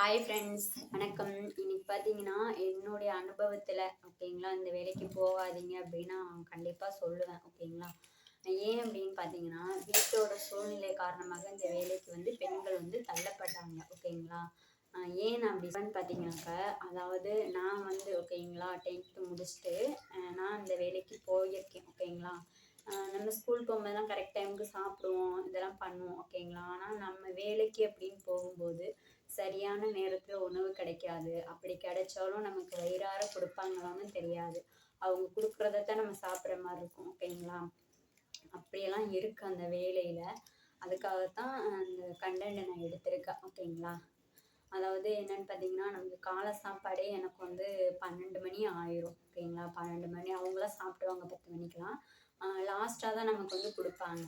Hi friends வணக்கம். இன்னைக்கு பார்த்தீங்கன்னா என்னுடைய அனுபவத்தில் ஓகேங்களா இந்த வேலைக்கு போகாதீங்க அப்படின்னு நான் கண்டிப்பாக சொல்லுவேன் ஓகேங்களா? ஏன் அப்படின்னு பார்த்தீங்கன்னா வீட்டோட சூழ்நிலை காரணமாக இந்த வேலைக்கு வந்து பெண்கள் வந்து தள்ளப்பட்டாங்க ஓகேங்களா? ஏன் அப்படின்னு பார்த்தீங்கன்னாக்கா அதாவது நான் வந்து ஓகேங்களா டென்த்து முடிச்சுட்டு நான் இந்த வேலைக்கு போயிருக்கேன் ஓகேங்களா? நம்ம ஸ்கூல் போகும்போதெல்லாம் கரெக்ட் டைமுக்கு சாப்பிடுவோம் இதெல்லாம் பண்ணுவோம் ஓகேங்களா? ஆனால் நம்ம வேலைக்கு அப்படின்னு போகும்போது சரியான நேரத்தில் உணவு கிடைக்காது. அப்படி கிடைச்சாலும் நமக்கு வயிறார கொடுப்பாங்களான்னு தெரியாது. அவங்க கொடுக்குறதத்தான் நம்ம சாப்பிட்ற மாதிரி இருக்கும். ஓகேங்களா? அப்படியெல்லாம் இருக்கு அந்த வேலையில். அதுக்காகத்தான் அந்த கண்டென்ட்டை நான் எடுத்திருக்கேன். ஓகேங்களா? அதாவது என்னன்னு பார்த்தீங்கன்னா நமக்கு காலை சாப்பாடே எனக்கு வந்து பன்னெண்டு மணி ஆயிரும். ஓகேங்களா? பன்னெண்டு மணி அவங்களாம் சாப்பிடுவாங்க பத்து மணிக்கெலாம் லாஸ்ட்டாக தான் நமக்கு வந்து கொடுப்பாங்க.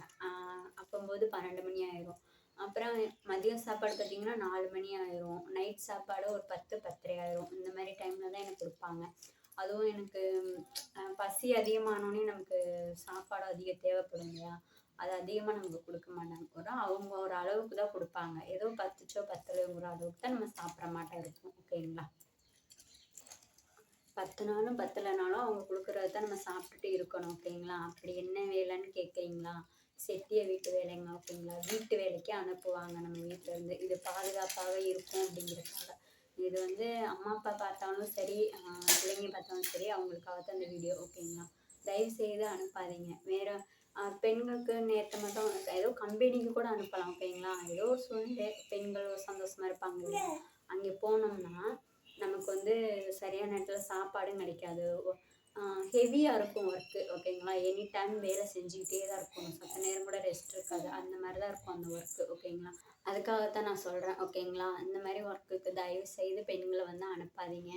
அப்போம்போது பன்னெண்டு மணி ஆயிரும். அப்புறம் மதியம் சாப்பாடு பார்த்தீங்கன்னா நாலு மணி ஆயிரும். நைட் சாப்பாடு ஒரு பத்து பத்தரை ஆயிரும். இந்த மாதிரி டைமில் தான் எனக்கு கொடுப்பாங்க. அதுவும் எனக்கு பசி அதிகமானோடனே நமக்கு சாப்பாடு அதிக தேவைப்படும் இல்லையா? அது அதிகமாக நமக்கு கொடுக்க மாட்டாங்க. ஒரு அவங்க ஒரு அளவுக்கு தான் கொடுப்பாங்க. ஏதோ பத்துச்சோ பத்தலைங்கிற அளவுக்கு தான் நம்ம சாப்பிட்ற மாட்டோம் இருக்கும். ஓகேங்களா பத்து நாளும் பத்தலைனாலும் அவங்க கொடுக்குறது தான் நம்ம சாப்பிட்டுட்டு இருக்கணும். ஓகேங்களா அப்படி என்ன வேலைன்னு கேட்குறீங்களா செட்டிய வீட்டு வேலைங்க ஓகேங்களா வீட்டு வேலைக்கு அனுப்புவாங்க நம்ம வீட்டில் இருந்து. இது பாதுகாப்பாக இருக்கும் அப்படிங்கிறதுக்காக இது வந்து அம்மா அப்பா பார்த்தாலும் சரி பிள்ளைங்க பார்த்தாலும் சரி அவங்களுக்காக தான் அந்த வீடியோ ஓகேங்களா? தயவு செய்து அனுப்பாதீங்க. வேறு பெண்களுக்கு நேற்று மட்டும் ஏதோ கம்பெனிக்கு கூட அனுப்பலாம் ஓகேங்களா? ஏதோ ஒரு சூழ்நிலை பெண்கள் சந்தோஷமாக இருப்பாங்க. இல்லையா அங்கே போனோம்னா நமக்கு வந்து சரியான நேரத்தில் சாப்பாடும் கிடைக்காது. ஹெவியாக இருக்கும் ஒர்க்கு ஓகேங்களா எனி டைம் வேலை செஞ்சுக்கிட்டே தான் இருக்கும் சத்த நேரம் கூட ரெஸ்ட் இருக்காது. அந்த மாதிரி தான் இருக்கும் அந்த ஒர்க்கு ஓகேங்களா அதுக்காகத்தான் நான் சொல்கிறேன் ஓகேங்களா இந்த மாதிரி ஒர்க்குக்கு தயவு செய்து பெண்களை வந்து அனுப்பாதீங்க.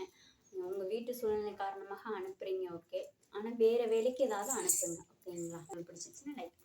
உங்கள் வீட்டு சூழ்நிலை காரணமாக அனுப்புகிறீங்க ஓகே ஆனால் வேறு வேலைக்கு ஏதாவது அனுப்புங்க ஓகேங்களா உங்களுக்கு பிடிச்சிச்சுன்னா லைக்